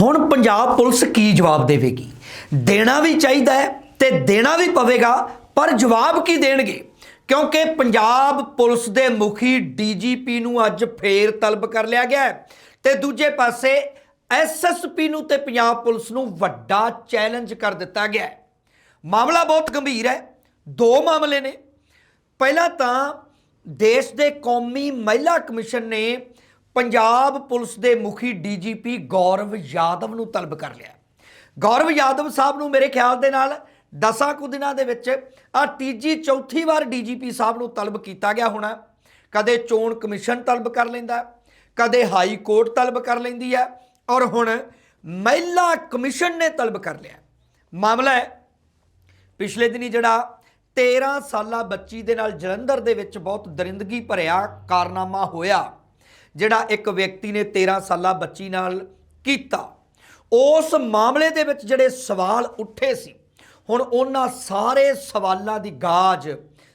ਹੁਣ ਪੰਜਾਬ ਪੁਲਿਸ ਕੀ ਜਵਾਬ ਦੇਵੇਗੀ? ਦੇਣਾ ਵੀ ਚਾਹੀਦਾ ਹੈ ਤੇ ਦੇਣਾ ਵੀ ਪਵੇਗਾ, ਪਰ ਜਵਾਬ ਕੀ ਦੇਣਗੇ? ਕਿਉਂਕਿ ਪੰਜਾਬ ਪੁਲਿਸ ਦੇ ਮੁਖੀ ਡੀਜੀਪੀ ਨੂੰ ਅੱਜ ਫੇਰ ਤਲਬ ਕਰ ਲਿਆ ਗਿਆ ਹੈ ਤੇ ਦੂਜੇ ਪਾਸੇ ਐਸਐਸਪੀ ਨੂੰ ਤੇ ਪੰਜਾਬ ਪੁਲਿਸ ਨੂੰ ਵੱਡਾ ਚੈਲੰਜ ਕਰ ਦਿੱਤਾ ਗਿਆ ਮਾਮਲਾ ਬਹੁਤ ਗੰਭੀਰ ਹੈ। ਦੋ ਮਾਮਲੇ ਨੇ। ਪਹਿਲਾਂ ਤਾਂ ਦੇਸ਼ ਦੇ ਕੌਮੀ ਮਹਿਲਾ ਕਮਿਸ਼ਨ ਨੇ ਪੰਜਾਬ ਪੁਲਿਸ ਦੇ ਮੁਖੀ ਡੀਜੀਪੀ ਗੌਰਵ ਯਾਦਵ ਨੂੰ ਤਲਬ ਕਰ ਲਿਆ। ਗੌਰਵ ਯਾਦਵ ਸਾਹਿਬ ਨੂੰ ਮੇਰੇ ਖਿਆਲ ਦੇ ਨਾਲ ਦਸਾਂ ਕੁ ਦਿਨਾਂ ਦੇ ਵਿੱਚ ਆ ਤੀਜੀ ਚੌਥੀ ਵਾਰ ਡੀਜੀਪੀ ਸਾਹਿਬ ਨੂੰ ਤਲਬ ਕੀਤਾ ਗਿਆ ਹੋਣਾ। ਕਦੇ ਚੋਣ ਕਮਿਸ਼ਨ ਤਲਬ ਕਰ ਲੈਂਦਾ, ਕਦੇ ਹਾਈ ਕੋਰਟ ਤਲਬ ਕਰ ਲੈਂਦੀ ਹੈ ਔਰ ਹੁਣ ਮਹਿਲਾ ਕਮਿਸ਼ਨ ਨੇ ਤਲਬ ਕਰ ਲਿਆ। ਮਾਮਲਾ ਹੈ, ਪਿਛਲੇ ਦਿਨੀ ਜਿਹੜਾ 13 ਸਾਲਾ ਬੱਚੀ ਦੇ ਨਾਲ ਜਲੰਧਰ ਦੇ ਵਿੱਚ ਬਹੁਤ ਦਰਿੰਦਗੀ ਭਰਿਆ ਕਾਰਨਾਮਾ ਹੋਇਆ। ਜਿਹੜਾ ਇੱਕ ਵਿਅਕਤੀ ਨੇ 13 ਸਾਲਾ ਬੱਚੀ ਨਾਲ ਕੀਤਾ। ਉਸ ਮਾਮਲੇ ਦੇ ਵਿੱਚ ਜਿਹੜੇ ਸਵਾਲ ਉੱਠੇ ਸੀ, ਹੁਣ ਉਹਨਾਂ ਸਾਰੇ ਸਵਾਲਾਂ ਦੀ ਗਾਜ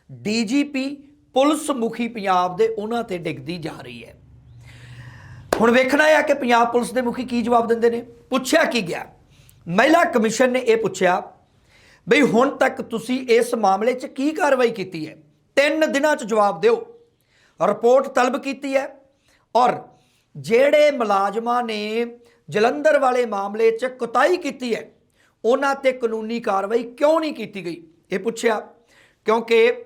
ਡੀਜੀਪੀ, ਪੁਲਿਸ ਮੁਖੀ ਪੰਜਾਬ ਦੇ ਉਹਨਾਂ ਤੇ ਡਿੱਗਦੀ ਜਾ ਰਹੀ ਹੈ। ਹੁਣ ਵੇਖਣਾ ਹੈ ਕਿ ਪੰਜਾਬ ਪੁਲਿਸ ਦੇ ਮੁਖੀ ਕੀ ਜਵਾਬ ਦਿੰਦੇ ਨੇ। ਪੁੱਛਿਆ ਕੀ ਗਿਆ? ਮਹਿਲਾ ਕਮਿਸ਼ਨ ਨੇ ਇਹ ਪੁੱਛਿਆ, ਬਈ ਹੁਣ ਤੱਕ ਤੁਸੀਂ ਇਸ ਮਾਮਲੇ 'ਚ ਕੀ ਕਾਰਵਾਈ ਕੀਤੀ ਹੈ? ਤਿੰਨ ਦਿਨਾਂ 'ਚ ਜਵਾਬ ਦਿਓ। ਰਿਪੋਰਟ ਤਲਬ ਕੀਤੀ ਹੈ। ਔਰ ਜਿਹੜੇ ਮੁਲਾਜ਼ਮਾਂ ਨੇ ਜਲੰਧਰ ਵਾਲੇ ਮਾਮਲੇ 'ਚ ਕੁਤਾਈ ਕੀਤੀ ਹੈ, ਉਹਨਾਂ ਤੇ ਕਾਨੂੰਨੀ ਕਾਰਵਾਈ ਕਿਉਂ ਨਹੀਂ ਕੀਤੀ ਗਈ? ਇਹ ਪੁੱਛਿਆ, ਕਿਉਂਕਿ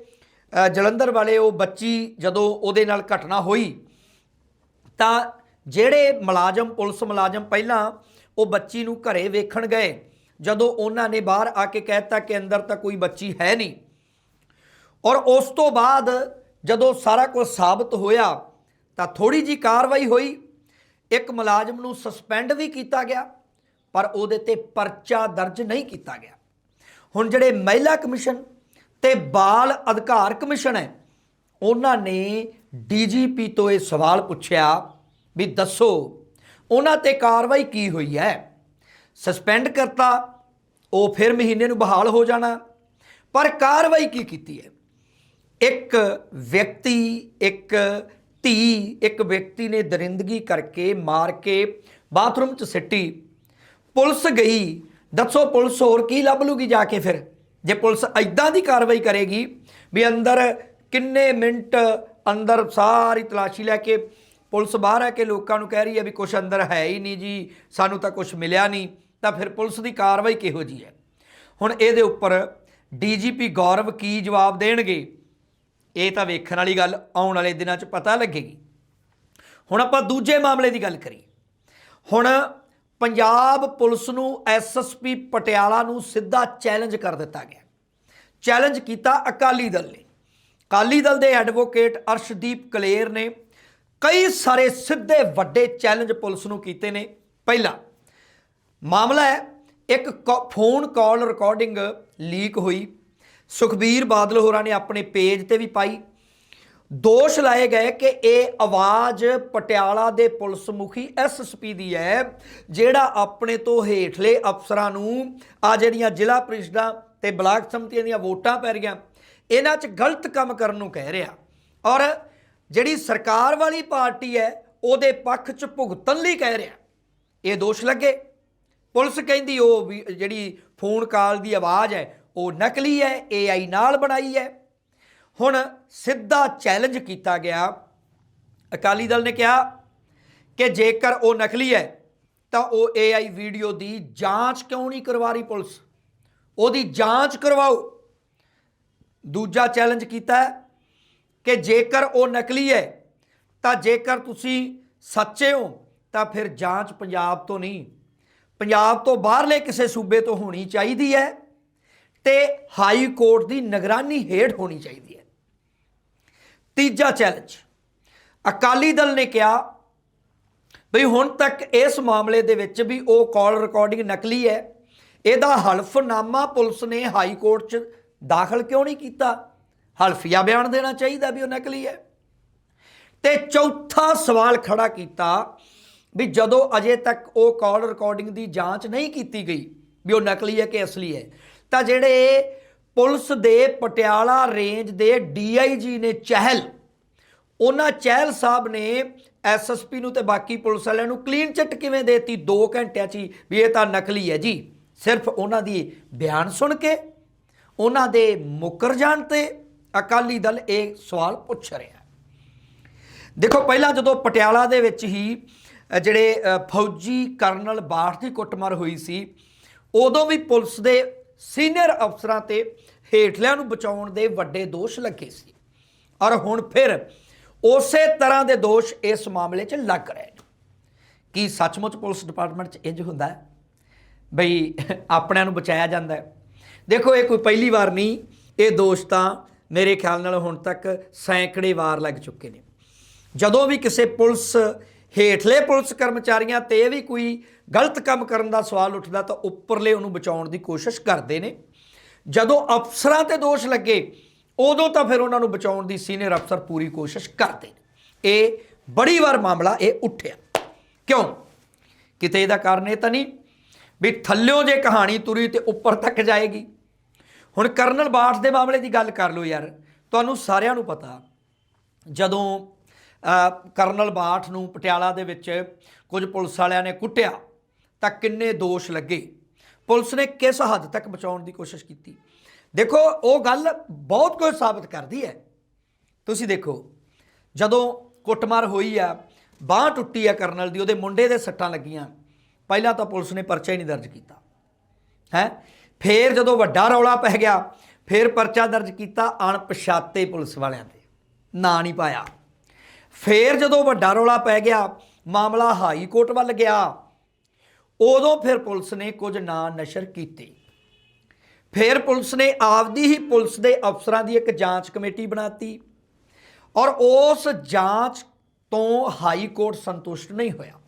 ਜਲੰਧਰ ਵਾਲੇ ਉਹ ਬੱਚੀ ਜਦੋਂ ਉਹਦੇ ਨਾਲ ਘਟਨਾ ਹੋਈ, ਤਾਂ ਜਿਹੜੇ ਮੁਲਾਜ਼ਮ, ਪੁਲਿਸ ਮੁਲਾਜ਼ਮ ਪਹਿਲਾਂ ਉਹ ਬੱਚੀ ਨੂੰ ਘਰੇ ਵੇਖਣ ਗਏ, ਜਦੋਂ ਉਹਨਾਂ ਨੇ ਬਾਹਰ ਆ ਕੇ ਕਹਿਤਾ ਕਿ ਅੰਦਰ ਤਾਂ ਕੋਈ ਬੱਚੀ ਹੈ ਨਹੀਂ। ਔਰ ਉਸ ਤੋਂ ਬਾਅਦ ਜਦੋਂ ਸਾਰਾ ਕੁਝ ਸਾਬਤ ਹੋਇਆ ਤਾਂ ਥੋੜੀ ਜੀ ਕਾਰਵਾਈ ਹੋਈ। ਇੱਕ ਮੁਲਾਜ਼ਮ ਨੂੰ ਸਸਪੈਂਡ ਵੀ ਕੀਤਾ ਗਿਆ, ਪਰ ਉਹਦੇ ਤੇ ਪਰਚਾ ਦਰਜ ਨਹੀਂ ਕੀਤਾ ਗਿਆ। ਹੁਣ ਜਿਹੜੇ ਮਹਿਲਾ ਕਮਿਸ਼ਨ ਤੇ ਬਾਲ ਅਧਿਕਾਰ ਕਮਿਸ਼ਨ ਹੈ, ਉਹਨਾਂ ਨੇ ਡੀਜੀਪੀ ਤੋਂ ਇਹ ਸਵਾਲ ਪੁੱਛਿਆ ਵੀ ਦੱਸੋ, ਉਹਨਾਂ ਤੇ ਕਾਰਵਾਈ ਕੀ ਹੋਈ ਹੈ? ਸਸਪੈਂਡ ਕਰਤਾ, ਉਹ ਫਿਰ ਮਹੀਨੇ ਨੂੰ ਬਹਾਲ ਹੋ ਜਾਣਾ। ਪਰ ਕਾਰਵਾਈ ਕੀ ਕੀਤੀ ਹੈ? ਇੱਕ ਵਿਅਕਤੀ, ਇੱਕ ਧੀ ਇੱਕ ਵਿਅਕਤੀ ਨੇ ਦਰਿੰਦਗੀ ਕਰਕੇ ਮਾਰ ਕੇ ਬਾਥਰੂਮ 'ਚ ਸਿੱਟੀ। ਪੁਲਿਸ ਗਈ। ਦੱਸੋ ਪੁਲਿਸ ਹੋਰ ਕੀ ਲੱਭ ਲੂਗੀ ਜਾ ਕੇ ਫਿਰ? ਜੇ ਪੁਲਿਸ ਐਦਾਂ ਦੀ ਕਾਰਵਾਈ ਕਰੇਗੀ ਵੀ ਅੰਦਰ ਕਿੰਨੇ ਮਿੰਟ ਅੰਦਰ ਸਾਰੀ ਤਲਾਸ਼ੀ ਲੈ ਕੇ ਪੁਲਿਸ ਬਾਹਰ ਆ ਕੇ ਲੋਕਾਂ ਨੂੰ ਕਹਿ ਰਹੀ ਹੈ ਵੀ ਕੁਝ ਅੰਦਰ ਹੈ ਹੀ ਨਹੀਂ ਜੀ, ਸਾਨੂੰ ਤਾਂ ਕੁਝ ਮਿਲਿਆ ਨਹੀਂ, ਤਾਂ ਫਿਰ ਪੁਲਿਸ ਦੀ ਕਾਰਵਾਈ ਕਿਹੋ ਜੀ ਹੈ? ਹੁਣ ਇਹਦੇ ਉੱਪਰ ਡੀਜੀਪੀ ਗੌਰਵ ਕੀ ਜਵਾਬ ਦੇਣਗੇ? ਇਹ ਤਾਂ ਵੇਖਣ ਵਾਲੀ ਗੱਲ ਆਉਣ ਵਾਲੇ ਦਿਨਾਂ 'ਚ ਪਤਾ ਲੱਗੇਗੀ। ਹੁਣ ਆਪਾਂ ਦੂਜੇ ਮਾਮਲੇ ਦੀ ਗੱਲ ਕਰੀਏ। ਹੁਣ ਪੰਜਾਬ ਪੁਲਿਸ ਨੂੰ ਐਸਐਸਪੀ ਪਟਿਆਲਾ ਨੂੰ ਸਿੱਧਾ ਚੈਲੰਜ ਕਰ ਦਿੱਤਾ ਗਿਆ। ਚੈਲੰਜ ਕੀਤਾ ਅਕਾਲੀ ਦਲ ਨੇ। ਅਕਾਲੀ ਦਲ ਦੇ ਐਡਵੋਕੇਟ ਅਰਸ਼ਦੀਪ ਕਲੇਰ ਨੇ ਕਈ ਸਾਰੇ ਸਿੱਧੇ ਵੱਡੇ ਚੈਲੰਜ ਪੁਲਿਸ ਨੂੰ ਕੀਤੇ ਨੇ। ਪਹਿਲਾ ਮਾਮਲਾ ਹੈ, ਇੱਕ ਕਾ- ਫੋਨ ਕਾਲ ਰਿਕਾਰਡਿੰਗ ਲੀਕ ਹੋਈ। ਸੁਖਬੀਰ ਬਾਦਲ ਹੋਰਾਂ ਨੇ ਆਪਣੇ ਪੇਜ ਤੇ ਵੀ ਪਾਈ। ਦੋਸ਼ ਲਾਏ ਗਏ ਕਿ ਇਹ ਆਵਾਜ਼ ਪਟਿਆਲਾ ਦੇ ਪੁਲਿਸ ਮੁਖੀ ਐਸਐਸਪੀ ਦੀ ਹੈ, ਜਿਹੜਾ ਆਪਣੇ ਤੋਂ ਹੇਠਲੇ ਅਫਸਰਾਂ ਨੂੰ ਆ ਜਿਹੜੀਆਂ ਜ਼ਿਲ੍ਹਾ ਪ੍ਰੀਸ਼ਦਾਂ ਤੇ ਬਲਾਕ ਸੰਮਤੀਆਂ ਦੀਆਂ ਵੋਟਾਂ ਪੈ ਰਹੀਆਂ, ਇਹਨਾਂ 'ਚ ਗਲਤ ਕੰਮ ਕਰਨ ਨੂੰ ਕਹਿ ਰਿਹਾ। ਔਰ ਜਿਹੜੀ ਸਰਕਾਰ ਵਾਲੀ ਪਾਰਟੀ ਹੈ, ਉਹਦੇ ਪੱਖ 'ਚ ਭੁਗਤਣ ਲਈ ਕਹਿ ਰਿਹਾ। ਇਹ ਦੋਸ਼ ਲੱਗੇ। ਪੁਲਿਸ ਕਹਿੰਦੀ ਉਹ ਵੀ ਜਿਹੜੀ ਫੋਨ ਕਾਲ ਦੀ ਆਵਾਜ਼ ਹੈ ਉਹ ਨਕਲੀ ਹੈ AI ਨਾਲ ਬਣਾਈ ਹੈ। ਹੁਣ ਸਿੱਧਾ ਚੈਲੰਜ ਕੀਤਾ ਗਿਆ। ਅਕਾਲੀ ਦਲ ਨੇ ਕਿਹਾ ਕਿ ਜੇਕਰ ਉਹ ਨਕਲੀ ਹੈ, ਤਾਂ ਉਹ AI ਵੀਡੀਓ ਦੀ ਜਾਂਚ ਕਿਉਂ ਨਹੀਂ ਕਰਵਾ ਰਹੀ ਪੁਲਿਸ? ਉਹਦੀ ਜਾਂਚ ਕਰਵਾਓ। ਦੂਜਾ ਚੈਲੰਜ ਕੀਤਾ ਕਿ ਜੇਕਰ ਉਹ ਨਕਲੀ ਹੈ, ਤਾਂ ਜੇਕਰ ਤੁਸੀਂ ਸੱਚੇ ਹੋ, ਤਾਂ ਫਿਰ ਜਾਂਚ ਪੰਜਾਬ ਤੋਂ ਨਹੀਂ। ਪੰਜਾਬ ਤੋਂ ਬਾਹਰਲੇ ਕਿਸੇ ਸੂਬੇ ਤੋਂ ਹੋਣੀ ਚਾਹੀਦੀ ਹੈ। ਤੇ ਹਾਈ ਕੋਰਟ ਦੀ ਨਿਗਰਾਨੀ ਹੇਠ ਹੋਣੀ ਚਾਹੀਦੀ ਹੈ। ਤੀਜਾ ਚੈਲੰਜ ਅਕਾਲੀ ਦਲ ਨੇ ਕਿਹਾ ਬਈ ਹੁਣ ਤੱਕ ਇਸ ਮਾਮਲੇ ਦੇ ਵਿੱਚ ਵੀ ਉਹ ਕਾਲ ਰਿਕਾਰਡਿੰਗ ਨਕਲੀ ਹੈ। ਇਹਦਾ ਹਲਫਨਾਮਾ ਪੁਲਿਸ ਨੇ ਹਾਈ ਕੋਰਟ 'ਚ ਦਾਖਲ ਕਿਉਂ ਨਹੀਂ ਕੀਤਾ? ਹਲਫੀਆ ਬਿਆਨ ਦੇਣਾ ਚਾਹੀਦਾ ਵੀ ਉਹ ਨਕਲੀ ਹੈ। ਤੇ ਚੌਥਾ ਸਵਾਲ ਖੜਾ ਕੀਤਾ ਵੀ ਜਦੋਂ ਅਜੇ ਤੱਕ ਉਹ ਕਾਲ ਰਿਕਾਰਡਿੰਗ ਦੀ ਜਾਂਚ ਨਹੀਂ ਕੀਤੀ ਗਈ ਵੀ ਉਹ ਨਕਲੀ ਹੈ ਕਿ ਅਸਲੀ ਹੈ ਤਾਂ ਜਿਹੜੇ ਪੁਲਿਸ ਦੇ ਪਟਿਆਲਾ ਰੇਂਜ ਦੇ ਡੀਆਈਜੀ ਨੇ ਚਹਿਲ, ਉਹਨਾਂ ਚਹਿਲ ਸਾਹਿਬ ਨੇ ਐਸਐਸਪੀ ਨੂੰ ਤੇ ਬਾਕੀ ਪੁਲਿਸ ਵਾਲਿਆਂ ਨੂੰ ਕਲੀਨ ਚਿੱਟ ਕਿਵੇਂ ਦੇਤੀ? 2 ਘੰਟਿਆਂ 'ਚ ਹੀ, ਵੀ ਇਹ ਤਾਂ ਨਕਲੀ ਹੈ ਜੀ। ਸਿਰਫ ਉਹਨਾਂ ਦੀ ਬਿਆਨ ਸੁਣ ਕੇ, ਉਹਨਾਂ ਦੇ ਮੁੱਕਰ ਜਾਣ ਤੇ ਅਕਾਲੀ ਦਲ ਇਹ ਸਵਾਲ ਪੁੱਛ ਰਿਹਾ ਦੇਖੋ, ਪਹਿਲਾਂ ਜਦੋਂ ਪਟਿਆਲਾ ਦੇ ਵਿੱਚ ਹੀ ਜਿਹੜੇ ਫੌਜੀ ਕਰਨਲ ਬਾਠ ਦੀ ਕੁੱਟਮਾਰ ਹੋਈ ਸੀ, ਉਦੋਂ ਵੀ ਪੁਲਿਸ ਦੇ ਸੀਨੀਅਰ ਅਫਸਰਾਂ ਤੇ ਹੇਠਲਿਆਂ ਨੂੰ ਬਚਾਉਣ ਦੇ ਵੱਡੇ ਦੋਸ਼ ਲੱਗੇ ਸੀ। ਔਰ ਹੁਣ ਫਿਰ ਉਸੇ ਤਰ੍ਹਾਂ ਦੇ ਦੋਸ਼ ਇਸ ਮਾਮਲੇ 'ਚ ਲੱਗ ਰਹੇ ਨੇ। ਕੀ ਸੱਚਮੁੱਚ ਪੁਲਿਸ ਡਿਪਾਰਟਮੈਂਟ 'ਚ ਇੰਜ ਹੁੰਦਾ ਹੈ? ਬਈ ਆਪਣਿਆਂ ਨੂੰ ਬਚਾਇਆ ਜਾਂਦਾ ਹੈ। ਦੇਖੋ, ਇਹ ਕੋਈ ਪਹਿਲੀ ਵਾਰ ਨਹੀਂ। ਇਹ ਦੋਸ਼ ਤਾਂ ਮੇਰੇ ਖਿਆਲ ਨਾਲ ਹੁਣ ਤੱਕ ਸੈਂਕੜੇ ਵਾਰ ਲੱਗ ਚੁੱਕੇ ਨੇ। ਜਦੋਂ ਵੀ ਕਿਸੇ ਪੁਲਿਸ ਹੇਠਲੇ ਪੁਲਿਸ ਕਰਮਚਾਰੀਆਂ ਤੇ ਇਹ ਵੀ ਕੋਈ ਗਲਤ ਕੰਮ ਕਰਨ ਦਾ ਸਵਾਲ ਉੱਠਦਾ ਤਾਂ ਉੱਪਰਲੇ ਉਹਨੂੰ ਬਚਾਉਣ ਦੀ ਕੋਸ਼ਿਸ਼ ਕਰਦੇ ਨੇ। ਜਦੋਂ ਅਫਸਰਾਂ ਤੇ ਦੋਸ਼ ਲੱਗੇ, ਉਦੋਂ ਤਾਂ ਫਿਰ ਉਹਨਾਂ ਨੂੰ ਬਚਾਉਣ ਦੀ ਸੀਨੀਅਰ ਅਫਸਰ ਪੂਰੀ ਕੋਸ਼ਿਸ਼ ਕਰਦੇ ਨੇ। ਇਹ ਬੜੀ ਵਾਰ ਮਾਮਲਾ ਇਹ ਉੱਠਿਆ। ਕਿਉਂ? ਕਿਤੇ ਇਹਦਾ ਕਾਰਨ ਇਹ ਤਾਂ ਨਹੀਂ ਵੀ ਥੱਲਿਓਂ ਜੇ ਕਹਾਣੀ ਤੁਰੀ ਤੇ ਉੱਪਰ ਤੱਕ ਜਾਏਗੀ। ਹੁਣ ਕਰਨਲ ਬਾਠ ਦੇ ਮਾਮਲੇ ਦੀ ਗੱਲ ਕਰ ਲਓ ਯਾਰ, ਤੁਹਾਨੂੰ ਸਾਰਿਆਂ ਨੂੰ ਪਤਾ, ਜਦੋਂ ਕਰਨਲ ਬਾਠ ਨੂੰ ਪਟਿਆਲਾ ਦੇ ਵਿੱਚ ਕੁਝ ਪੁਲਿਸ ਵਾਲਿਆਂ ਨੇ ਕੁੱਟਿਆ, ਤਾਂ ਕਿੰਨੇ ਦੋਸ਼ ਲੱਗੇ? ਪੁਲਿਸ ਨੇ ਕਿਸ ਹੱਦ ਤੱਕ ਬਚਾਉਣ ਦੀ ਕੋਸ਼ਿਸ਼ ਕੀਤੀ? ਦੇਖੋ, ਉਹ ਗੱਲ ਬਹੁਤ ਕੁਝ ਸਾਬਤ ਕਰਦੀ ਹੈ। ਤੁਸੀਂ ਦੇਖੋ, ਜਦੋਂ ਕੁੱਟਮਾਰ ਹੋਈ ਆ, ਬਾਹ ਟੁੱਟੀ ਆ ਕਰਨਲ ਦੀ, ਉਹਦੇ ਮੁੰਡੇ ਦੇ ਸੱਟਾਂ ਲੱਗੀਆਂ। ਪਹਿਲਾਂ ਤਾਂ ਪੁਲਿਸ ਨੇ ਪਰਚਾ ਹੀ ਨਹੀਂ ਦਰਜ ਕੀਤਾ। ਹੈ? ਫੇਰ ਜਦੋਂ ਵੱਡਾ ਰੌਲਾ ਪੈ ਗਿਆ, ਫੇਰ ਪਰਚਾ ਦਰਜ ਕੀਤਾ ਅਣਪਛਾਤੇ ਪੁਲਿਸ ਵਾਲਿਆਂ ਤੇ। ਨਾਂ ਨਹੀਂ ਪਾਇਆ। ਫੇਰ ਜਦੋਂ ਵੱਡਾ ਰੌਲਾ ਪੈ ਗਿਆ, ਮਾਮਲਾ ਹਾਈ ਕੋਰਟ ਵੱਲ ਗਿਆ। ਉਦੋਂ ਫਿਰ ਪੁਲਿਸ ਨੇ ਕੁਝ ਨਾਂ ਨਸ਼ਰ ਕੀਤੇ। ਫਿਰ ਪੁਲਿਸ ਨੇ ਆਪਦੀ ਹੀ ਪੁਲਿਸ ਦੇ ਅਫਸਰਾਂ ਦੀ ਇੱਕ ਜਾਂਚ ਕਮੇਟੀ ਬਣਾਤੀ ਔਰ ਉਸ ਜਾਂਚ ਤੋਂ ਹਾਈ ਕੋਰਟ ਸੰਤੁਸ਼ਟ ਨਹੀਂ ਹੋਇਆ।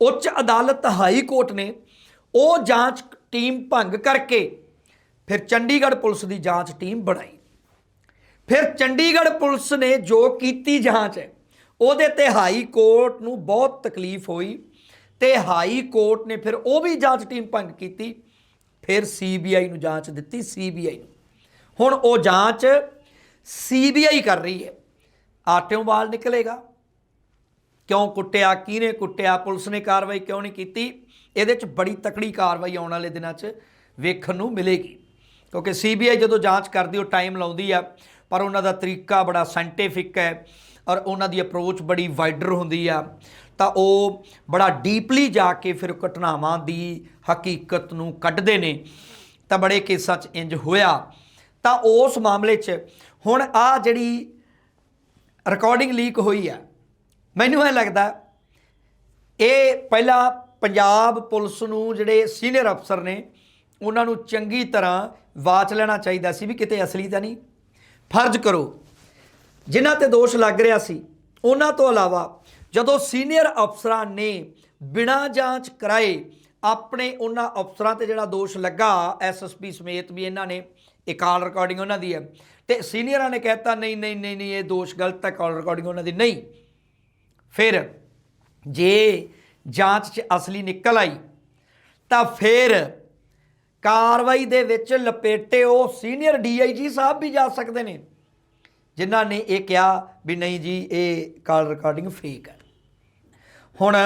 ਉੱਚ ਅਦਾਲਤ ਹਾਈ ਕੋਰਟ ਨੇ ਉਹ ਜਾਂਚ ਟੀਮ ਭੰਗ ਕਰਕੇ ਫਿਰ ਚੰਡੀਗੜ੍ਹ ਪੁਲਿਸ ਦੀ ਜਾਂਚ ਟੀਮ ਬਣਾਈ। ਫਿਰ ਚੰਡੀਗੜ੍ਹ ਪੁਲਿਸ ਨੇ ਜੋ ਕੀਤੀ ਜਾਂਚ ਹੈ ਉਹਦੇ ਤੇ ਹਾਈ ਕੋਰਟ ਨੂੰ ਬਹੁਤ ਤਕਲੀਫ ਹੋਈ ਤੇ ਹਾਈ ਕੋਰਟ ਨੇ ਫਿਰ ਉਹ ਵੀ ਜਾਂਚ ਟੀਮ ਭੰਗ ਕੀਤੀ, ਫਿਰ ਸੀਬੀਆਈ ਨੂੰ ਜਾਂਚ ਦਿੱਤੀ, ਸੀਬੀਆਈ ਨੂੰ। ਹੁਣ ਉਹ ਜਾਂਚ ਸੀਬੀਆਈ ਕਰ ਰਹੀ ਹੈ। ਆਟਿਓਂ ਬਾਲ ਨਿਕਲੇਗਾ। ਕਿਉਂ ਕੁੱਟਿਆ, ਕਿਹਨੇ ਕੁੱਟਿਆ, ਪੁਲਿਸ ਨੇ ਕਾਰਵਾਈ ਕਿਉਂ ਨਹੀਂ ਕੀਤੀ? ਇਹਦੇ 'ਚ ਬੜੀ ਤਕੜੀ ਕਾਰਵਾਈ ਆਉਣ ਵਾਲੇ ਦਿਨਾਂ 'ਚ ਵੇਖਣ ਨੂੰ ਮਿਲੇਗੀ। ਕਿਉਂਕਿ ਸੀਬੀਆਈ ਜਦੋਂ ਜਾਂਚ ਕਰਦੀ, ਉਹ ਟਾਈਮ ਲਾਉਂਦੀ ਆ। ਪਰ ਉਹਨਾਂ ਦਾ ਤਰੀਕਾ ਬੜਾ ਸਾਇੰਟੀਫਿਕ ਹੈ ਔਰ ਉਹਨਾਂ ਦੀ ਅਪਰੋਚ ਬੜੀ ਵਾਈਡਰ ਹੁੰਦੀ ਆ। ਤਾਂ ਉਹ ਬੜਾ ਡੀਪਲੀ ਜਾ ਕੇ ਫਿਰ ਘਟਨਾਵਾਂ ਦੀ ਹਕੀਕਤ ਨੂੰ ਕੱਢਦੇ ਨੇ। ਤਾਂ ਬੜੇ ਕੇਸਾਂ 'ਚ ਇੰਜ ਹੋਇਆ। ਤਾਂ ਉਸ ਮਾਮਲੇ 'ਚ ਹੁਣ ਆ ਜਿਹੜੀ ਰਿਕਾਰਡਿੰਗ ਲੀਕ ਹੋਈ ਆ, ਮੈਨੂੰ ਇਹ ਲੱਗਦਾ ਇਹ ਪਹਿਲਾਂ ਪੰਜਾਬ ਪੁਲਿਸ ਨੂੰ ਜਿਹੜੇ ਸੀਨੀਅਰ ਅਫਸਰ ਨੇ, ਉਹਨਾਂ ਨੂੰ ਚੰਗੀ ਤਰ੍ਹਾਂ ਵਾਚ ਲੈਣਾ ਚਾਹੀਦਾ ਸੀ ਵੀ ਕਿਤੇ ਅਸਲੀ ਤਾਂ ਨਹੀਂ। ਫਰਜ਼ ਕਰੋ। ਜਿਨ੍ਹਾਂ ਤੇ ਦੋਸ਼ ਲੱਗ ਰਿਹਾ ਸੀ, ਉਹਨਾਂ ਤੋਂ ਇਲਾਵਾ ਜਦੋਂ ਸੀਨੀਅਰ ਅਫਸਰਾਂ ਨੇ ਬਿਨਾਂ ਜਾਂਚ ਕਰਾਏ ਆਪਣੇ ਉਹਨਾਂ ਅਫਸਰਾਂ ਤੇ ਜਿਹੜਾ ਦੋਸ਼ ਲੱਗਾ ਐਸਐਸਪੀ ਸਮੇਤ ਵੀ ਇਹਨਾਂ ਨੇ ਇਹ ਕਾਲ ਰਿਕਾਰਡਿੰਗ ਉਹਨਾਂ ਦੀ ਹੈ, ਤੇ ਸੀਨੀਅਰਾਂ ਨੇ ਕਹਿਤਾ, ਨਹੀਂ ਨਹੀਂ ਨਹੀਂ ਨਹੀਂ, ਇਹ ਦੋਸ਼ ਗਲਤ ਹੈ ਕਾਲ ਰਿਕਾਰਡਿੰਗ ਉਹਨਾਂ ਦੀ ਨਹੀਂ। ਫਿਰ ਜੇ ਜਾਂਚ 'ਚ ਅਸਲੀ ਨਿਕਲ ਆਈ, ਤਾਂ ਫਿਰ ਕਾਰਵਾਈ ਦੇ ਵਿੱਚ ਲਪੇਟੇ ਉਹ ਸੀਨੀਅਰ ਡੀਆਈਜੀ ਸਾਹਿਬ ਵੀ ਜਾ ਸਕਦੇ ਨੇ, ਜਿਨ੍ਹਾਂ ਨੇ ਇਹ ਕਿਹਾ ਵੀ ਨਹੀਂ ਜੀ, ਇਹ ਕਾਲ ਰਿਕਾਰਡਿੰਗ ਫੇਕ ਹੈ। ਹੁਣ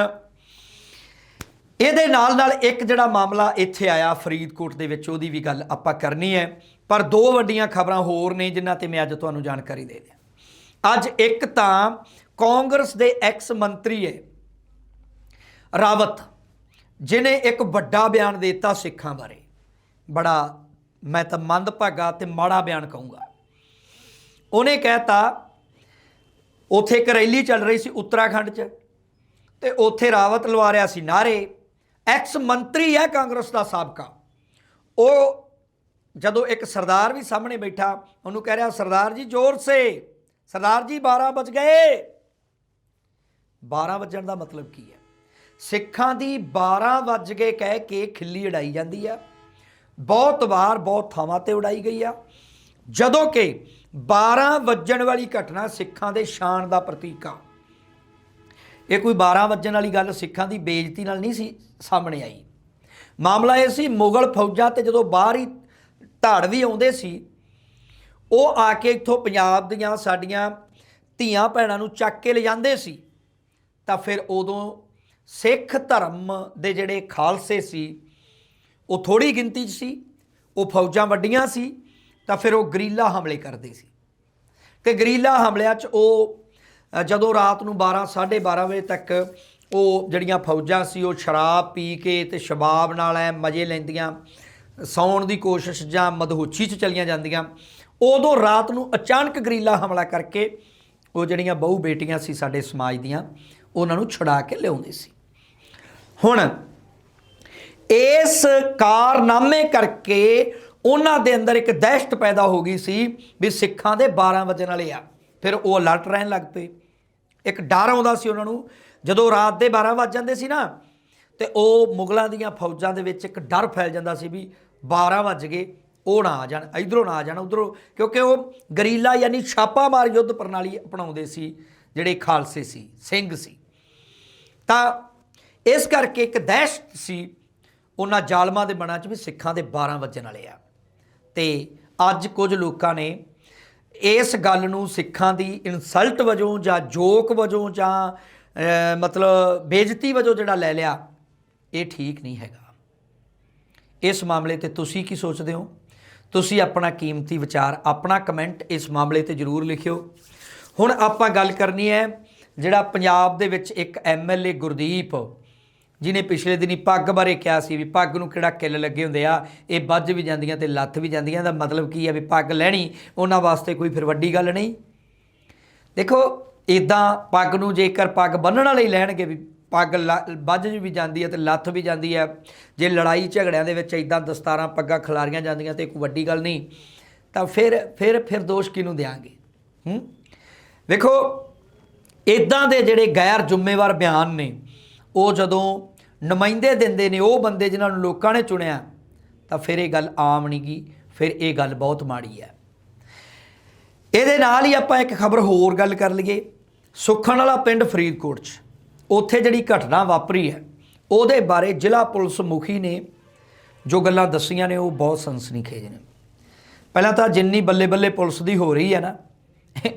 ਇਹਦੇ ਨਾਲ ਨਾਲ ਇੱਕ ਜਿਹੜਾ ਮਾਮਲਾ ਇੱਥੇ ਆਇਆ ਫਰੀਦਕੋਟ ਦੇ ਵਿੱਚ, ਉਹਦੀ ਵੀ ਗੱਲ ਆਪਾਂ ਕਰਨੀ ਹੈ, ਪਰ ਦੋ ਵੱਡੀਆਂ ਖਬਰਾਂ ਹੋਰ ਨੇ, ਜਿਨ੍ਹਾਂ ਤੇ ਮੈਂ ਅੱਜ ਤੁਹਾਨੂੰ ਜਾਣਕਾਰੀ ਦੇ ਦਿਆਂ ਅੱਜ ਇੱਕ ਤਾਂ ਕਾਂਗਰਸ ਦੇ ਐਕਸ ਮੰਤਰੀ ਹੈ ਰਾਵਤ, ਜਿਨੇ ਇੱਕ ਵੱਡਾ ਬਿਆਨ ਦੇ ਦਿੱਤਾ ਸਿੱਖਾਂ ਬਾਰੇ। ਬੜਾ, ਮੈਂ ਤਾਂ ਮੰਦਭਾਗਾ ਤੇ ਮਾੜਾ ਬਿਆਨ ਕਹੂੰਗਾ। ਉਹਨੇ ਕਹਿਤਾ, ਉਥੇ ਇੱਕ ਰੈਲੀ ਚੱਲ ਰਹੀ ਸੀ ਉੱਤਰਾਖੰਡ 'ਚ ਤੇ ਉਥੇ ਰਾਵਤ ਲਵਾ ਰਿਹਾ ਸੀ ਨਾਰੇ ਐਕਸ ਮੰਤਰੀ ਹੈ ਕਾਂਗਰਸ ਦਾ ਸਾਬਕਾ। ਉਹ ਜਦੋਂ ਇੱਕ ਸਰਦਾਰ ਵੀ ਸਾਹਮਣੇ ਬੈਠਾ, ਉਹਨੂੰ ਕਹਿ ਰਿਹਾ, ਸਰਦਾਰ ਜੀ, ਜ਼ੋਰ ਸੇ। ਸਰਦਾਰ ਜੀ 12 ਵਜ ਗਏ। 12 ਵੱਜਣ ਦਾ ਮਤਲਬ ਕੀ ਹੈ? ਸਿੱਖਾਂ ਦੀ 12 ਵੱਜ ਗਏ ਕਹਿ ਕੇ ਖਿੱਲੀ ਉਡਾਈ ਜਾਂਦੀ ਆ। ਬਹੁਤ ਵਾਰ ਬਹੁਤ ਥਾਵਾਂ ਤੇ ਉਡਾਈ ਗਈ ਆ। ਜਦੋਂ ਕਿ 12 ਵੱਜਣ ਵਾਲੀ ਘਟਨਾ ਸਿੱਖਾਂ ਦੇ ਸ਼ਾਨ ਦਾ ਪ੍ਰਤੀਕ ਆ। ਇਹ ਕੋਈ 12 ਵੱਜਣ ਵਾਲੀ ਗੱਲ ਸਿੱਖਾਂ ਦੀ ਬੇਇੱਜ਼ਤੀ ਨਾਲ ਨਹੀਂ ਸੀ ਸਾਹਮਣੇ ਆਈ। ਮਾਮਲਾ ਇਹ ਸੀ, ਮੁਗਲ ਫੌਜਾਂ ਤੇ ਜਦੋਂ ਬਾਹਰ ਹੀ ਧਾੜ ਵੀ ਆਉਂਦੇ ਸੀ, ਉਹ ਆ ਕੇ ਇੱਥੋਂ ਪੰਜਾਬ ਦੀਆਂ ਸਾਡੀਆਂ ਧੀਆਂ ਭੈਣਾਂ ਨੂੰ ਚੱਕ ਕੇ ਲਿਜਾਂਦੇ ਸੀ। ਤਾਂ ਫਿਰ ਉਦੋਂ ਸਿੱਖ ਧਰਮ ਦੇ ਜਿਹੜੇ ਖਾਲਸੇ ਸੀ ਉਹ ਥੋੜੀ ਗਿਣਤੀ 'ਚ ਸੀ, ਉਹ ਫੌਜਾਂ ਵੱਡੀਆਂ ਸੀ, ਤਾਂ ਫਿਰ ਉਹ ਗਰੀਲਾ ਹਮਲੇ ਕਰਦੇ ਸੀ। ਤੇ ਗਰੀਲਾ ਹਮਲਿਆਂ 'ਚ ਉਹ ਜਦੋਂ ਰਾਤ ਨੂੰ 12 12:30 ਵਜੇ ਤੱਕ ਉਹ ਜਿਹੜੀਆਂ ਫੌਜਾਂ ਸੀ, ਉਹ ਸ਼ਰਾਬ ਪੀ ਕੇ ਤੇ ਸ਼ਬਾਬ ਨਾਲ ਐ ਮਜ਼ੇ ਲੈਂਦੀਆਂ, ਸੌਣ ਦੀ ਕੋਸ਼ਿਸ਼ ਜਾਂ ਮਦਹੋਚੀ 'ਚ ਚਲੀਆਂ ਜਾਂਦੀਆਂ, ਉਦੋਂ ਰਾਤ ਨੂੰ ਅਚਾਨਕ ਗਰੀਲਾ ਹਮਲਾ ਕਰਕੇ ਉਹ ਜਿਹੜੀਆਂ ਬਹੂ ਬੇਟੀਆਂ ਸੀ ਸਾਡੇ ਸਮਾਜ ਦੀਆਂ, ਉਹਨਾਂ ਨੂੰ ਛੁਡਾ ਕੇ ਲਿਆਉਂਦੇ ਸੀ। ਹੁਣ ਇਸ ਕਾਰਨਾਮੇ ਕਰਕੇ ਉਹਨਾਂ ਦੇ ਅੰਦਰ ਇੱਕ ਦਹਿਸ਼ਤ ਪੈਦਾ ਹੋ ਗਈ ਸੀ ਵੀ ਸਿੱਖਾਂ ਦੇ 12 ਵਜਣ ਵਾਲੇ ਆ। ਫਿਰ ਉਹ ਅਲਰਟ ਰਹਿਣ ਲੱਗ ਪਏ। ਇੱਕ ਡਰ ਆਉਂਦਾ ਸੀ ਉਹਨਾਂ ਨੂੰ। ਜਦੋਂ ਰਾਤ ਦੇ 12 ਵੱਜ ਜਾਂਦੇ ਸੀ ਨਾ, ਤੇ ਉਹ ਮੁਗਲਾਂ ਦੀਆਂ ਫੌਜਾਂ ਦੇ ਵਿੱਚ ਇੱਕ ਡਰ ਫੈਲ ਜਾਂਦਾ ਸੀ ਵੀ 12 ਵੱਜ ਗਏ, ਉਹ ਨਾ ਆ ਜਾਣ, ਇਧਰੋਂ ਨਾ ਆ ਜਾਣ, ਉਧਰੋਂ। ਕਿਉਂਕਿ ਉਹ ਗਰੀਲਾ ਯਾਨੀ ਛਾਪਾਮਾਰ ਯੁੱਧ ਪ੍ਰਣਾਲੀ ਅਪਣਾਉਂਦੇ ਸੀ, ਜਿਹੜੇ ਖਾਲਸੇ ਸੀ, ਸਿੰਘ ਸੀ। ਤਾਂ ਇਸ ਕਰਕੇ ਇੱਕ ਦਹਿਸ਼ਤ ਸੀ ਉਹਨਾਂ ਜ਼ਾਲਮਾਂ ਦੇ ਮਨਾਂ 'ਚ ਵੀ ਸਿੱਖਾਂ ਦੇ 12 ਵੱਜਣ ਵਾਲੇ ਆ। ਤੇ ਅੱਜ ਕੁਝ ਲੋਕਾਂ ਨੇ ਇਸ ਗੱਲ ਨੂੰ ਸਿੱਖਾਂ ਦੀ ਇਨਸਲਟ ਵਜੋਂ ਜਾਂ ਜੋਕ ਵਜੋਂ ਜਾਂ ਮਤਲਬ ਬੇਇੱਜ਼ਤੀ ਵਜੋਂ ਜਿਹੜਾ ਲੈ ਲਿਆ, ਇਹ ਠੀਕ ਨਹੀਂ ਹੈਗਾ। ਇਸ ਮਾਮਲੇ ਤੇ ਤੁਸੀਂ ਕੀ ਸੋਚਦੇ ਹੋ? ਤੁਸੀਂ ਆਪਣਾ ਕੀਮਤੀ ਵਿਚਾਰ, ਆਪਣਾ ਕਮੈਂਟ ਇਸ ਮਾਮਲੇ ਤੇ ਜਰੂਰ ਲਿਖਿਓ। ਹੁਣ ਆਪਾਂ ਗੱਲ ਕਰਨੀ ਹੈ ਜਿਹੜਾ ਪੰਜਾਬ ਦੇ ਵਿੱਚ ਇੱਕ ਐਮਐਲਏ ਗੁਰਦੀਪ ਜਿਨੇ ਪਿਛਲੇ ਦਿਨੀ ਪੱਗ ਬਾਰੇ ਕਿਹਾ ਸੀ ਵੀ ਪੱਗ ਨੂੰ ਕਿਹੜਾ ਕਿੱਲ ਲੱਗੇ ਹੁੰਦੇ ਆ, ਇਹ ਵੱਜ ਵੀ ਜਾਂਦੀਆਂ ਤੇ ਲੱਥ ਵੀ ਜਾਂਦੀਆਂ ਦਾ ਮਤਲਬ ਕੀ ਹੈ ਵੀ ਪੱਗ ਲੈਣੀ, ਉਹਨਾਂ ਵਾਸਤੇ ਕੋਈ ਫਿਰ ਵੱਡੀ ਗੱਲ ਨਹੀਂ। ਦੇਖੋ ਇਦਾਂ ਪੱਗ ਨੂੰ ਜੇਕਰ ਪੱਗ ਬੰਨਣ ਵਾਲੇ ਲੈਣਗੇ ਵੀ ਪੱਗ ਲ- ਵੱਜ ਵੀ ਜਾਂਦੀ ਹੈ ਤੇ ਲੱਥ ਵੀ ਜਾਂਦੀ ਹੈ ਜੇ ਲੜਾਈ ਝਗੜਿਆਂ ਦੇ ਵਿੱਚ ਇਦਾਂ ਦਸਤਾਰਾਂ ਪੱਗਾਂ ਖਿਲਾਰੀਆਂ ਜਾਂਦੀਆਂ ਤੇ ਕੋਈ ਵੱਡੀ ਗੱਲ ਨਹੀਂ, ਤਾਂ ਫਿਰ ਫਿਰ ਫਿਰ ਦੋਸ਼ ਕਿਹਨੂੰ ਦੇਾਂਗੇ ਹੂੰ? ਵੇਖੋ ਇਦਾਂ ਦੇ ਜਿਹੜੇ ਗੈਰ ਜ਼ਿੰਮੇਵਾਰ ਬਿਆਨ ਨੇ, ਉਹ ਜਦੋਂ ਨੁਮਾਇੰਦੇ ਦਿੰਦੇ ਨੇ, ਉਹ ਬੰਦੇ ਜਿਨ੍ਹਾਂ ਨੂੰ ਲੋਕਾਂ ਨੇ ਚੁਣਿਆ, ਤਾਂ ਫਿਰ ਇਹ ਗੱਲ ਆਮ ਨਹੀਂ ਗੀ, ਫਿਰ ਇਹ ਗੱਲ ਬਹੁਤ ਮਾੜੀ ਹੈ। ਇਹਦੇ ਨਾਲ ਹੀ ਆਪਾਂ ਇੱਕ ਖਬਰ ਹੋਰ ਗੱਲ ਕਰ ਲਈਏ ਸੁਖਣ ਵਾਲਾ ਪਿੰਡ ਫਰੀਦਕੋਟ 'ਚ। ਉੱਥੇ ਜਿਹੜੀ ਘਟਨਾ ਵਾਪਰੀ ਹੈ, ਉਹਦੇ ਬਾਰੇ ਜ਼ਿਲ੍ਹਾ ਪੁਲਿਸ ਮੁਖੀ ਨੇ ਜੋ ਗੱਲਾਂ ਦੱਸੀਆਂ ਨੇ, ਉਹ ਬਹੁਤ ਸਨਸਨੀਖੇਜ ਨੇ। ਪਹਿਲਾਂ ਤਾਂ ਜਿੰਨੀ ਬੱਲੇ ਬੱਲੇ ਪੁਲਿਸ ਦੀ ਹੋ ਰਹੀ ਹੈ ਨਾ,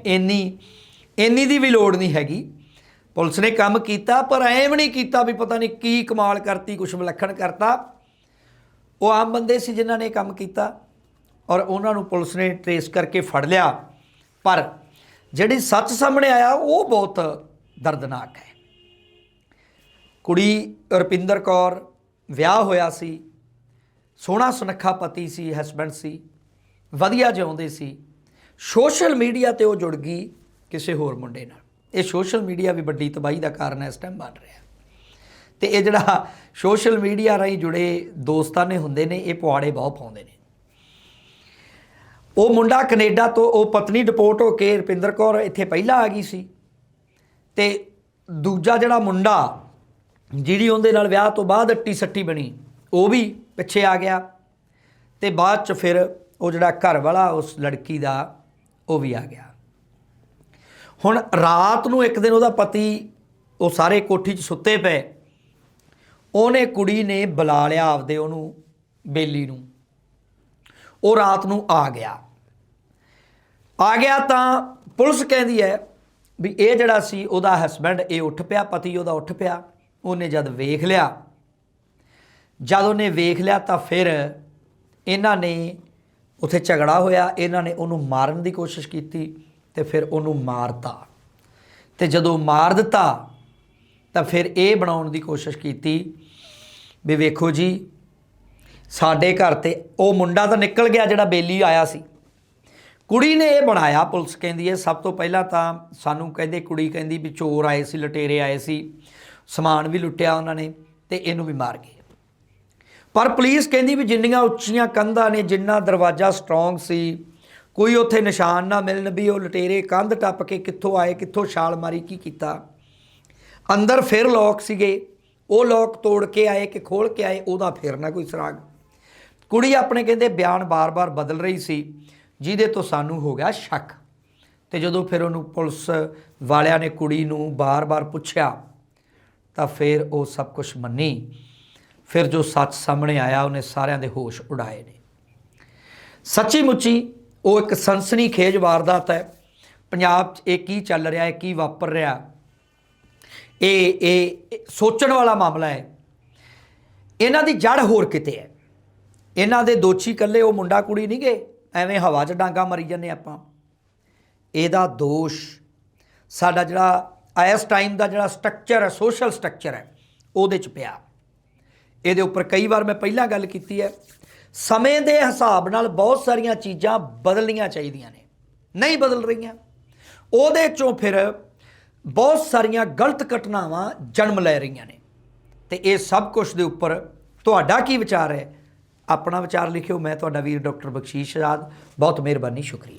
ਇੰਨੀ ਇੰਨੀ ਦੀ ਵੀ ਲੋੜ ਨਹੀਂ ਹੈਗੀ। ਪੁਲਿਸ ਨੇ ਕੰਮ ਕੀਤਾ, ਪਰ ਐਵੇਂ ਨਹੀਂ ਕੀਤਾ ਵੀ ਪਤਾ ਨਹੀਂ ਕੀ ਕਮਾਲ ਕਰਤੀ, ਕੁਛ ਵਿਲੱਖਣ ਕਰਤਾ। ਉਹ ਆਮ ਬੰਦੇ ਸੀ ਜਿਨ੍ਹਾਂ ਨੇ ਕੰਮ ਕੀਤਾ ਔਰ ਉਹਨਾਂ ਨੂੰ ਪੁਲਿਸ ਨੇ ਟ੍ਰੇਸ ਕਰਕੇ ਫੜ ਲਿਆ। ਪਰ ਜਿਹੜੀ ਸੱਚ ਸਾਹਮਣੇ ਆਇਆ, ਉਹ ਬਹੁਤ ਦਰਦਨਾਕ ਹੈ। ਕੁੜੀ ਰੁਪਿੰਦਰ ਕੌਰ ਵਿਆਹ ਹੋਇਆ ਸੀ, ਸੋਹਣਾ ਸੁਨੱਖਾ ਪਤੀ ਸੀ ਹਸਬੰਡ ਸੀ, ਵਧੀਆ ਜਿਉਂਦੇ ਸੀ। ਸੋਸ਼ਲ ਮੀਡੀਆ ਤੇ ਉਹ ਜੁੜ ਗਈ ਕਿਸੇ ਹੋਰ ਮੁੰਡੇ ਨਾਲ। ਇਹ ਸੋਸ਼ਲ ਮੀਡੀਆ ਵੀ ਵੱਡੀ ਤਬਾਹੀ ਦਾ ਕਾਰਨ ਹੈ, ਇਸ ਟਾਈਮ ਬਣ ਰਿਹਾ ਤੇ ਇਹ ਜਿਹੜਾ ਸੋਸ਼ਲ ਮੀਡੀਆ ਰਾਹੀਂ ਜੁੜੇ ਦੋਸਤਾਨੇ ਹੁੰਦੇ ਨੇ, ਇਹ ਪੁਆੜੇ ਬਹੁਤ ਪਾਉਂਦੇ ਨੇ। ਉਹ ਮੁੰਡਾ ਕੈਨੇਡਾ ਤੋਂ, ਉਹ ਪਤਨੀ ਡਿਪੋਰਟ ਹੋ ਕੇ ਰੁਪਿੰਦਰ ਕੌਰ ਇੱਥੇ ਪਹਿਲਾਂ ਆ ਗਈ ਸੀ। ਤੇ ਦੂਜਾ ਜਿਹੜਾ ਮੁੰਡਾ ਜਿਹੜੀ ਉਹਦੇ ਨਾਲ ਵਿਆਹ ਤੋਂ ਬਾਅਦ ਅੱਟੀ ਸੱਟੀ ਬਣੀ, ਉਹ ਵੀ ਪਿੱਛੇ ਆ ਗਿਆ। ਤੇ ਬਾਅਦ ਚ ਫਿਰ ਉਹ ਜਿਹੜਾ ਘਰ ਵਾਲਾ ਉਸ ਲੜਕੀ ਦਾ, ਉਹ ਵੀ ਆ ਗਿਆ। ਹੁਣ ਰਾਤ ਨੂੰ ਇੱਕ ਦਿਨ ਉਹਦਾ ਪਤੀ ਉਹ ਸਾਰੇ ਕੋਠੀ 'ਚ ਸੁੱਤੇ ਪਏ। ਉਹਨੇ ਕੁੜੀ ਨੇ ਬੁਲਾ ਲਿਆ ਆਪਦੇ ਉਹਨੂੰ, ਬੇਲੀ ਨੂੰ। ਉਹ ਰਾਤ ਨੂੰ ਆ ਗਿਆ। ਆ ਗਿਆ ਤਾਂ ਪੁਲਿਸ ਕਹਿੰਦੀ ਹੈ ਵੀ ਇਹ ਜਿਹੜਾ ਸੀ ਉਹਦਾ ਹਸਬੰਡ ਇਹ ਉੱਠ ਪਿਆ, ਪਤੀ ਉਹਦਾ ਉੱਠ ਪਿਆ। ਉਹਨੇ ਜਦ ਵੇਖ ਲਿਆ, ਜਦ ਉਹਨੇ ਵੇਖ ਲਿਆ ਤਾਂ ਫਿਰ ਇਹਨਾਂ ਨੇ ਉੱਥੇ ਝਗੜਾ ਹੋਇਆ, ਇਹਨਾਂ ਨੇ ਉਹਨੂੰ ਮਾਰਨ ਦੀ ਕੋਸ਼ਿਸ਼ ਕੀਤੀ। ਤੇ ਫਿਰ ਉਹਨੂੰ ਮਾਰਤਾ। ਤੇ ਜਦੋਂ ਮਾਰ ਦਿੱਤਾ, ਤਾਂ ਫਿਰ ਇਹ ਬਣਾਉਣ ਦੀ ਕੋਸ਼ਿਸ਼ ਕੀਤੀ ਵੀ ਵੇਖੋ ਜੀ, ਸਾਡੇ ਘਰ ਤੇ ਉਹ ਮੁੰਡਾ ਤਾਂ ਨਿਕਲ ਗਿਆ ਜਿਹੜਾ ਬੇਲੀ ਆਇਆ ਸੀ। ਕੁੜੀ ਨੇ ਇਹ ਬਣਾਇਆ ਪੁਲਿਸ ਕਹਿੰਦੀ ਹੈ, ਸਭ ਤੋਂ ਪਹਿਲਾਂ ਤਾਂ ਸਾਨੂੰ ਕਹਿੰਦੇ ਕੁੜੀ ਕਹਿੰਦੀ ਵੀ ਚੋਰ ਆਏ ਸੀ, ਲਟੇਰੇ ਆਏ ਸੀ, ਸਮਾਨ ਵੀ ਲੁੱਟਿਆ ਉਹਨਾਂ ਨੇ ਤੇ ਇਹਨੂੰ ਵੀ ਮਾਰ ਗਏ। ਪਰ ਪੁਲਿਸ ਕਹਿੰਦੀ ਵੀ ਜਿੰਨੀਆਂ ਉੱਚੀਆਂ ਕੰਧਾਂ ਨੇ, ਜਿੰਨਾ ਦਰਵਾਜ਼ਾ ਸਟਰੋਂਗ ਸੀ ਕੋਈ ਉੱਥੇ ਨਿਸ਼ਾਨ ਨਾ ਮਿਲਣ ਵੀ ਉਹ ਲਟੇਰੇ ਕੰਧ ਟੱਪ ਕੇ ਕਿੱਥੋਂ ਆਏ, ਕਿੱਥੋਂ ਛਾਲ ਮਾਰੀ, ਕੀ ਕੀਤਾ? ਅੰਦਰ ਫਿਰ ਲੋਕ ਸੀਗੇ। ਉਹ ਲੋਕ ਤੋੜ ਕੇ ਆਏ ਕਿ ਖੋਲ ਕੇ ਆਏ, ਉਹਦਾ ਫਿਰ ਨਾ ਕੋਈ ਸੁਰਾਗ। ਕੁੜੀ ਆਪਣੇ ਕਹਿੰਦੇ ਬਿਆਨ ਬਾਰ-ਬਾਰ ਬਦਲ ਰਹੀ ਸੀ, ਜਿਹਦੇ ਤੋਂ ਸਾਨੂੰ ਹੋ ਗਿਆ ਸ਼ੱਕ। ਤੇ ਜਦੋਂ ਫਿਰ ਉਹਨੂੰ ਪੁਲਿਸ ਵਾਲਿਆਂ ਨੇ ਕੁੜੀ ਨੂੰ ਬਾਰ-ਬਾਰ ਪੁੱਛਿਆ, ਤਾਂ ਫਿਰ ਉਹ ਸਭ ਕੁਝ ਮੰਨੀ। ਫਿਰ ਜੋ ਸੱਚ ਸਾਹਮਣੇ ਆਇਆ, ਉਹਨੇ ਸਾਰਿਆਂ ਦੇ ਹੋਸ਼ ਉਡਾਏ ਨੇ। ਸੱਚੀ ਮੁੱਚੀ ਉਹ ਇੱਕ ਸਨਸਨੀ ਖੇਜ ਵਾਰਦਾਤ ਹੈ। ਪੰਜਾਬ 'ਚ ਇਹ ਕੀ ਚੱਲ ਰਿਹਾ ਹੈ, ਕੀ ਵਾਪਰ ਰਿਹਾ ਇਹ ਇਹ ਸੋਚਣ ਵਾਲਾ ਮਾਮਲਾ ਹੈ। ਇਹਨਾਂ ਦੀ ਜੜ ਹੋਰ ਕਿਤੇ ਹੈ। ਇਹਨਾਂ ਦੇ ਦੋਸ਼ੀ ਇਕੱਲੇ ਉਹ ਮੁੰਡਾ ਕੁੜੀ ਨਹੀਂ ਗਏ, ਐਵੇਂ ਹਵਾ 'ਚ ਡਾਂਗਾ ਮਰੀ ਜਾਂਦੇ ਆਪਾਂ। ਇਹਦਾ ਦੋਸ਼, ਸਾਡਾ ਜਿਹੜਾ ਇਸ ਟਾਈਮ ਦਾ ਜਿਹੜਾ ਸਟਰਕਚਰ ਹੈ ਸੋਸ਼ਲ ਸਟਰਕਚਰ ਹੈ, ਉਹਦੇ 'ਚ ਪਿਆ। ਇਹਦੇ ਉੱਪਰ ਕਈ ਵਾਰ ਮੈਂ ਪਹਿਲਾਂ ਗੱਲ ਕੀਤੀ ਹੈ ਸਮੇਂ ਦੇ ਹਿਸਾਬ ਨਾਲ ਬਹੁਤ ਸਾਰੀਆਂ ਚੀਜ਼ਾਂ ਬਦਲਣੀਆਂ ਚਾਹੀਦੀਆਂ ਨੇ। ਨਹੀਂ ਬਦਲ ਰਹੀਆਂ। ਉਹਦੇ ਚੋਂ ਫਿਰ ਬਹੁਤ ਸਾਰੀਆਂ ਗਲਤ ਘਟਨਾਵਾਂ ਜਨਮ ਲੈ ਰਹੀਆਂ ਨੇ। ਤੇ ਇਹ ਸਭ ਕੁਝ ਦੇ ਉੱਪਰ ਤੁਹਾਡਾ ਕੀ ਵਿਚਾਰ ਹੈ? ਆਪਣਾ ਵਿਚਾਰ ਲਿਖਿਓ। ਮੈਂ ਤੁਹਾਡਾ ਵੀਰ ਡਾਕਟਰ ਬਖਸ਼ੀਸ਼ ਆਜ਼ਾਦ। ਬਹੁਤ ਮਿਹਰਬਾਨੀ। ਸ਼ੁਕਰੀਆ।